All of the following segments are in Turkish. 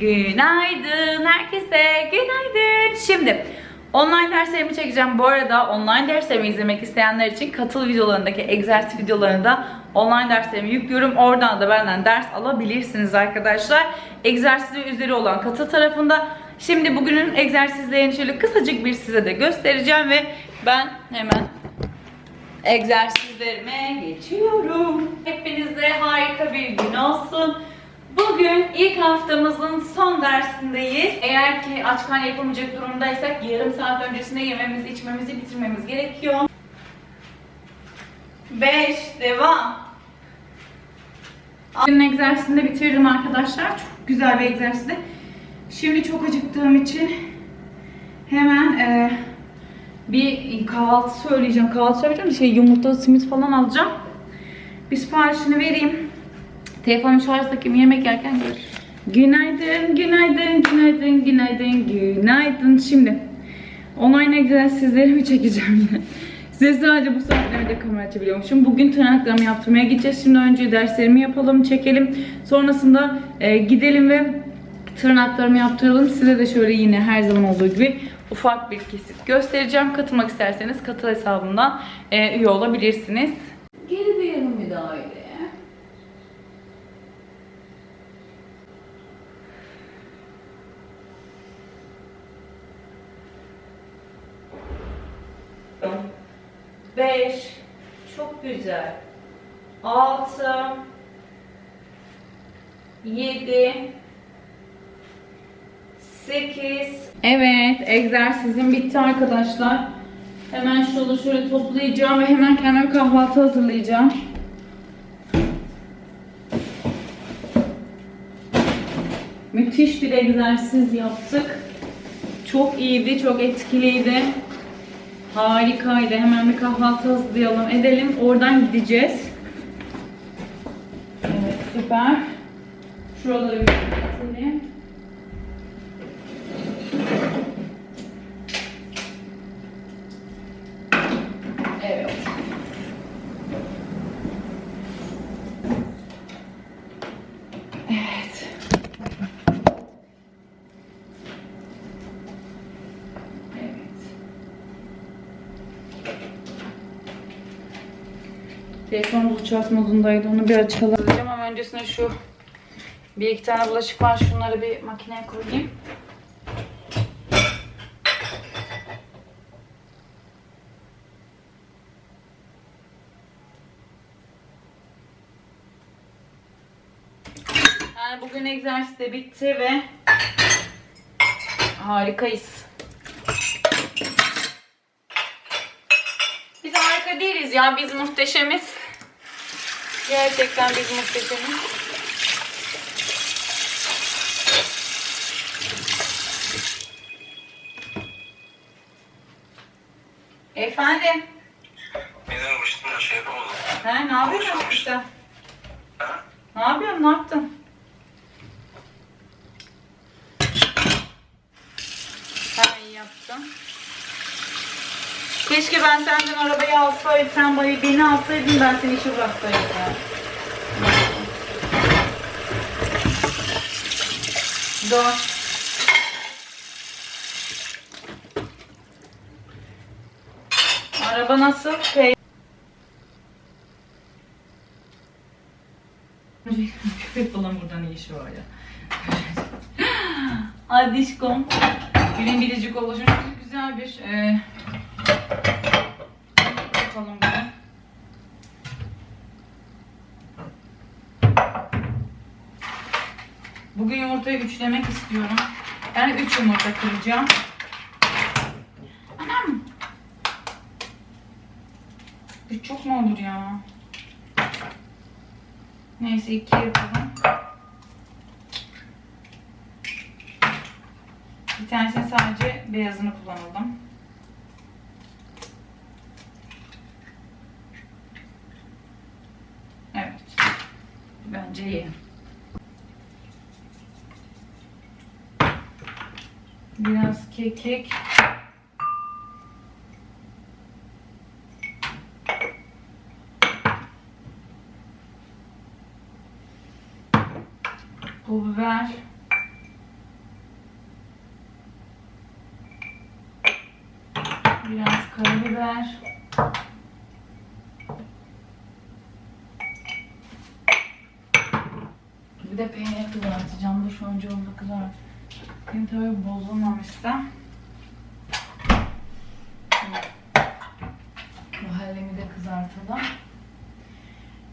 Günaydın herkese, günaydın. Şimdi online derslerimi çekeceğim. Bu arada online derslerimi izlemek isteyenler için katıl videolarındaki egzersiz videolarını da online derslerimi yüklüyorum. Oradan da benden ders alabilirsiniz arkadaşlar. Egzersizi üzeri olan katıl tarafında. Şimdi bugünün egzersizlerini şöyle kısacık bir size de göstereceğim ve ben hemen egzersizlerime geçiyorum. Hepinize harika bir gün olsun. Bugün ilk haftamızın son dersindeyiz. Eğer ki aç karnı yapamayacak durumdaysak yarım saat öncesinde yememizi, içmemizi bitirmemiz gerekiyor. 5 devam. Bugünün egzersizini de bitirdim arkadaşlar. Çok güzel bir egzersizdi. Şimdi çok acıktığım için hemen e, bir kahvaltı söyleyeceğim. Kahvaltı söyleyeceğim şey yumurta, simit falan alacağım. Bir siparişini vereyim. Telefonumu şarj takayım yemek yerken görüşürüz. Günaydın, günaydın, günaydın, günaydın, günaydın. Şimdi online egzersizlerimi çekeceğim yine. Size sadece bu saatlerinde kamera açabiliyormuşum. Bugün tırnaklarımı yaptırmaya gideceğiz. Şimdi önce derslerimi yapalım, çekelim. Sonrasında e, gidelim ve tırnaklarımı yaptıralım. Size de şöyle yine her zaman olduğu gibi ufak bir kesit göstereceğim. Katılmak isterseniz katıl hesabından e, üye olabilirsiniz. Geri bir yarım müdahale. Beş. Çok güzel. Altı. Yedi. Sekiz. Evet, egzersizim bitti arkadaşlar. Hemen şunu şöyle toplayacağım ve hemen kendime kahvaltı hazırlayacağım. Müthiş bir egzersiz yaptık. Çok iyiydi, çok etkiliydi. Harikaydı. Hemen bir kahvaltı hazırlayalım, edelim. Oradan gideceğiz. Evet, süper. Şuraları bir uçak modundaydı. Onu bir açalım. Ama öncesinde şu bir iki tane bulaşık var. Şunları bir makineye koyayım. Yani bugün egzersiz de bitti ve harikayız. Biz harika değiliz ya. Biz muhteşemiz. Gerçekten biz muhteşemiz. Efendim? Beni uğraştım da şey yapamadım. Ha, ne yapıyorsun işte? Ha? Ne yapıyorsun? Ne yaptın? İyi yaptın. Keşke ben senden arabayı alsaydım, sen beni, alsaydın ben seni işe bıraksaydım. Dur. Araba nasıl? Şey... Köpek falan burada ne işi var ya? Adişkom. Gülün biricik oluşum. Çok güzel bir e, yapalım bunu. Bugün yumurtayı üçlemek istiyorum. Yani üç yumurta kıracağım. Anam. Üç çok mu olur ya? Neyse iki yapalım. Bir tanesini sadece beyazını kullanalım. kekik. Pul biber. Biraz karabiber. Bir de peynir kızartacağım. Dur şu önce onu da kızartayım. Benim tabii bozulmamışsa. Mahallemi de kızartalım.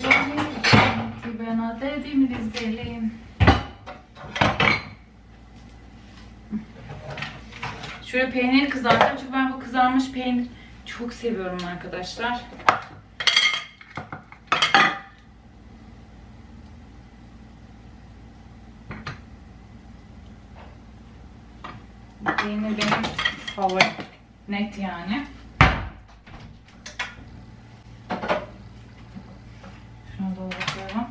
Gelin bana dediğimi izleyelim. Şöyle peynir kızartacağım çünkü ben bu kızarmış peynir çok seviyorum arkadaşlar. Bu peynir benim favorim. Net yani. Şuna doğru bakıyorum.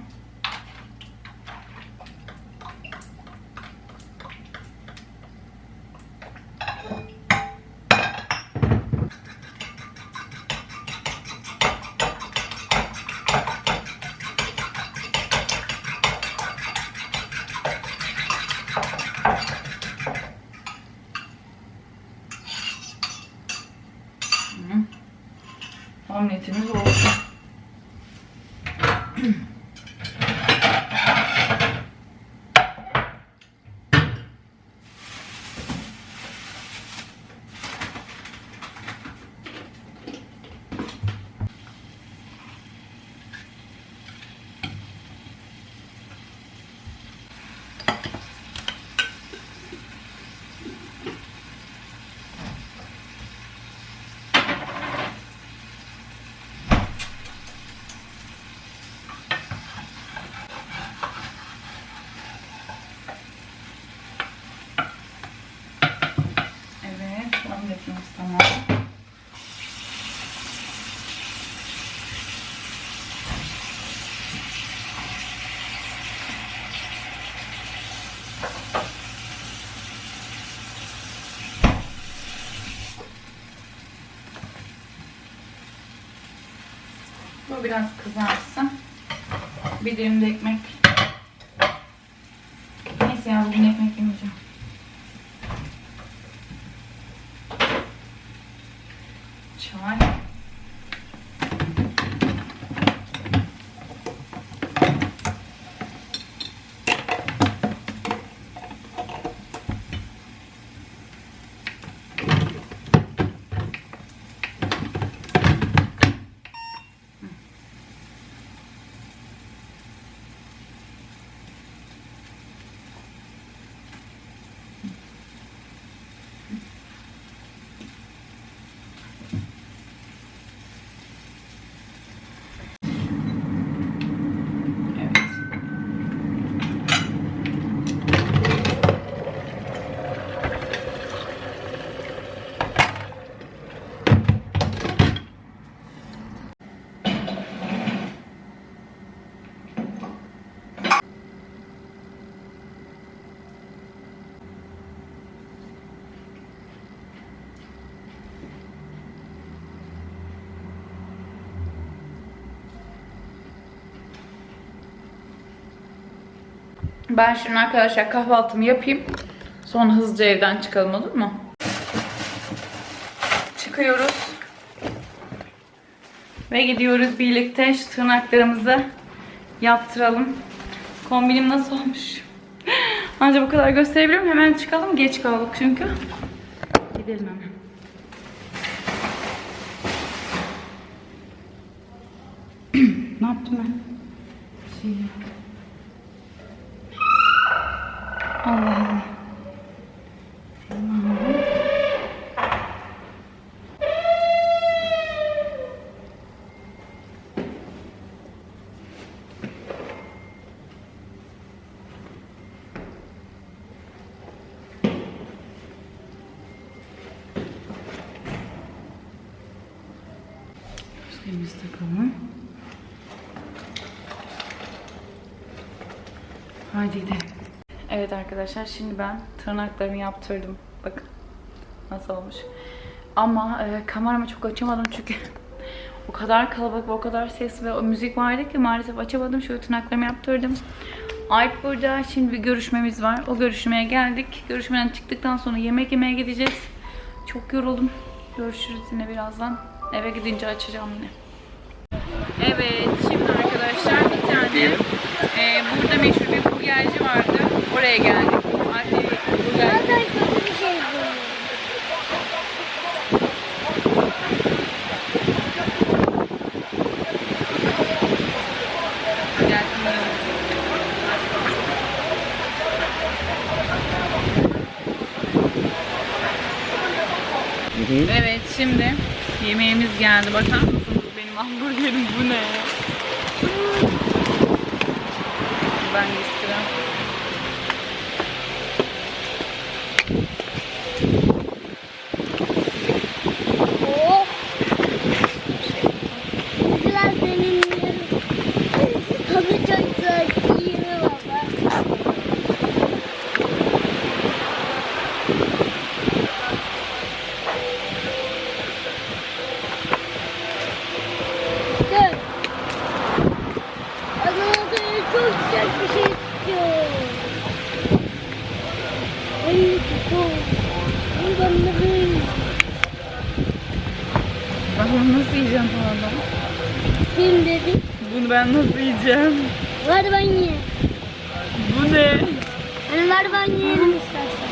Hı. Omletimiz oldu. Evet, omletimiz tamam. Bu biraz kızarsın. Bir dilim de ekmek. Neyse ya bugün ekmek yemeyeceğim. Çay. Evet. Ben şimdi arkadaşlar kahvaltımı yapayım. Sonra hızlıca evden çıkalım olur mu? Çıkıyoruz. Ve gidiyoruz birlikte şu tırnaklarımızı yaptıralım. Kombinim nasıl olmuş? Ancak bu kadar gösterebilirim. Hemen çıkalım. Geç kaldık çünkü. Gidelim hemen. ne yaptım ben? Şey... Gidelim. Evet arkadaşlar şimdi ben tırnaklarımı yaptırdım. Bakın nasıl olmuş. Ama e, kameramı çok açamadım çünkü o kadar kalabalık o kadar ses ve o müzik vardı ki maalesef açamadım. Şöyle tırnaklarımı yaptırdım. Alp burada. Şimdi bir görüşmemiz var. O görüşmeye geldik. Görüşmeden çıktıktan sonra yemek yemeye gideceğiz. Çok yoruldum. Görüşürüz yine birazdan. Eve gidince açacağım yine. Evet, şimdi arkadaşlar bir tane e, burada meşhur burgerci vardı. Oraya geldik. Anne burger. Zaten kötü bir bu. Gelsin yiyelim. Evet şimdi yemeğimiz geldi. Bakar mısınız benim hamburgerim bu ne? Ben istiyorum. Oh. Güzel senin yerin. Tadı çok güzel. İyi mi baba? Dur. Adana'da çok güzel bir şey istiyor. Ay çok. Ben de böyle. Ben bunu nasıl yiyeceğim falan da? Kim dedi? Bunu ben nasıl yiyeceğim? Yiyeyim. Bu ne? Ver ben yiyelim istersen.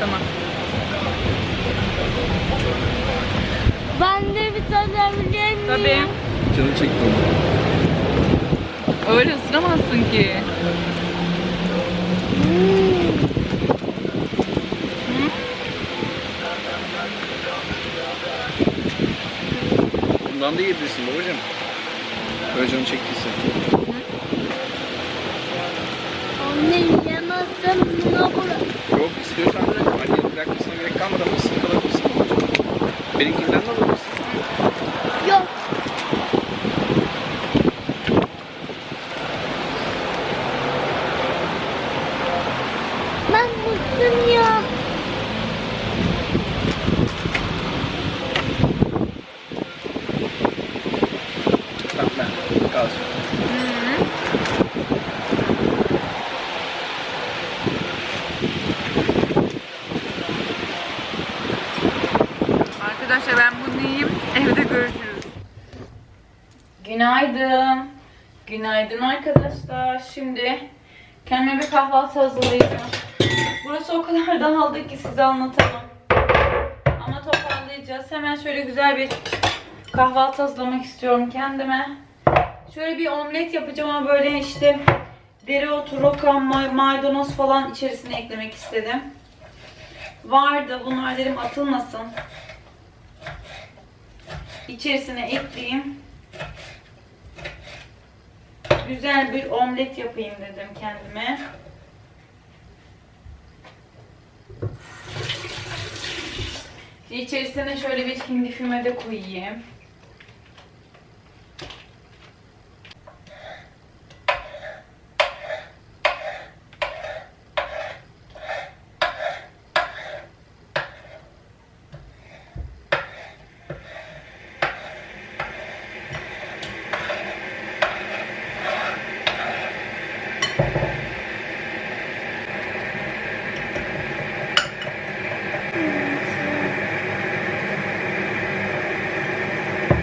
Tamam. Ben de bir alabilir miyim? Tabii. Canı çekti onu. Öyle ısıramazsın ki. Bundan da yiyebilirsin babacığım. Böyle canı çektiyse. Anne yemezsem buna bırak. Yok istiyorsan da annenin bırakmasına gerek kalmadan ısıt alabilirsin babacığım. Benimkinden de alabilirsin. Yok. Ben bıktım ya. Tamam ben. Kalsın. Arkadaşlar ben bunu yiyeyim. Evde görüşürüz. Günaydın. Günaydın arkadaşlar. Şimdi kendime bir kahvaltı hazırlayacağım. Burası o kadar dağıldı ki size anlatamam. Ama toparlayacağız. Hemen şöyle güzel bir kahvaltı hazırlamak istiyorum kendime. Şöyle bir omlet yapacağım ama böyle işte dereotu, roka, ma- maydanoz falan içerisine eklemek istedim. Vardı. Bunlar dedim atılmasın. İçerisine ekleyeyim. Güzel bir omlet yapayım dedim kendime. İçerisine şöyle bir hindi füme de koyayım.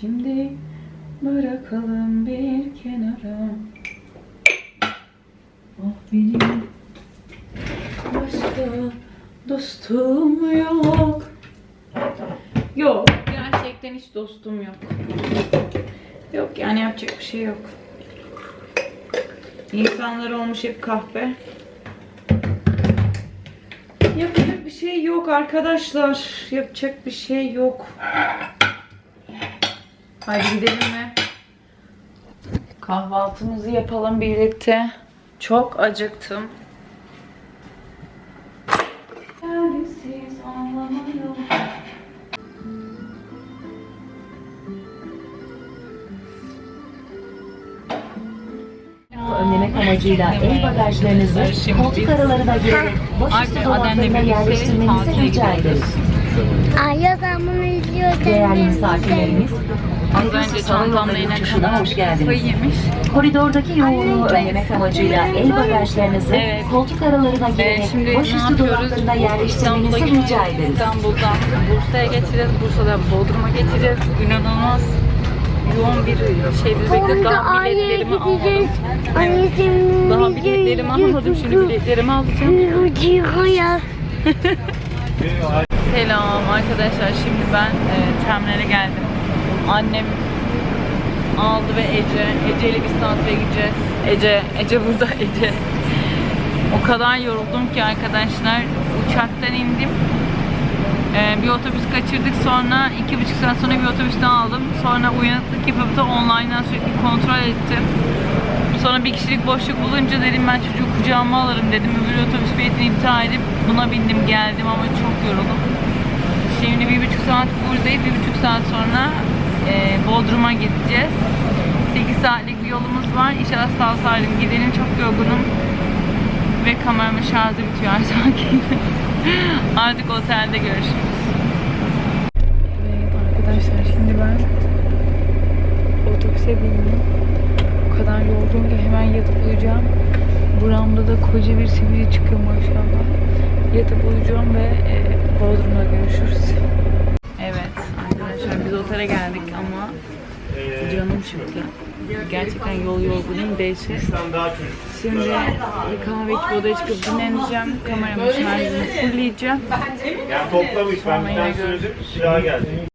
Şimdi bırakalım bir kenara. Ah benim başka dostum yok. Yok, gerçekten hiç dostum yok. Yok yani yapacak bir şey yok. İnsanlar olmuş hep kahpe. Yapacak bir şey yok arkadaşlar. Yapacak bir şey yok. Haydi gidelim mi? Kahvaltımızı yapalım birlikte. Çok acıktım. Önlemek amacıyla el bagajlarınızı koltuk aralarına girerek başüstü Artık dolaplarına yerleştirmenizi rica ederiz. Ay ben bunu izliyordum. Değerli misafirlerimiz, Az önce çantamla inen kadar hoş kafayı geldiniz. yemiş. Koridordaki yoğunluğu önlemek amacıyla el bagajlarınızı Evet. koltuk aralarına Ee, girerek şimdi ne başüstü yapıyoruz? dolaplarına yerleştirmenizi gidiyoruz. rica ederiz. İstanbul'dan Bursa'ya geçeceğiz. Bursa'dan Bodrum'a geçeceğiz. İnanılmaz yoğun bir şey bizi bekliyor. Sonra Daha biletlerimi almadım. Anneciğim. Daha biletlerimi almadım. Şimdi biletlerimi alacağım. Hayat. Selam arkadaşlar. Şimdi ben e, terminale geldim. Annem aldı ve Ece. Ece ile biz tatile gideceğiz. Ece, Ece burada Ece. O kadar yoruldum ki arkadaşlar. Uçaktan indim. E, bir otobüs kaçırdık. Sonra iki buçuk saat sonra bir otobüs daha aldım. Sonra uyanıklık yapıp da online'dan sürekli kontrol ettim. Sonra bir kişilik boşluk bulunca dedim ben çocuğu kucağıma alırım dedim. Öbür otobüs biletini iptal edip buna bindim geldim ama çok yoruldum. Şimdi bir buçuk saat buradayız. Bir buçuk saat sonra Bodrum'a gideceğiz. 8 saatlik bir yolumuz var. İnşallah sağ salim gidelim. Çok yorgunum. Ve kameramın şarjı bitiyor gibi. Artık otelde görüşürüz. Evet arkadaşlar şimdi ben otobüse bindim. O kadar yorgun ki hemen yatıp uyuyacağım. Buramda da koca bir sivri çıkıyor maşallah. Yatıp uyuyacağım ve e, Bodrum'da görüşürüz. Evet arkadaşlar biz otele geldik çıktı. Gerçekten yol yorgunum dehşet. Şimdi bir kahve içip odaya çıkıp dinleneceğim. Kameramın şarjını fullleyeceğim. Yani toplamış. Ben bir tane söyledim. Bir daha geldi.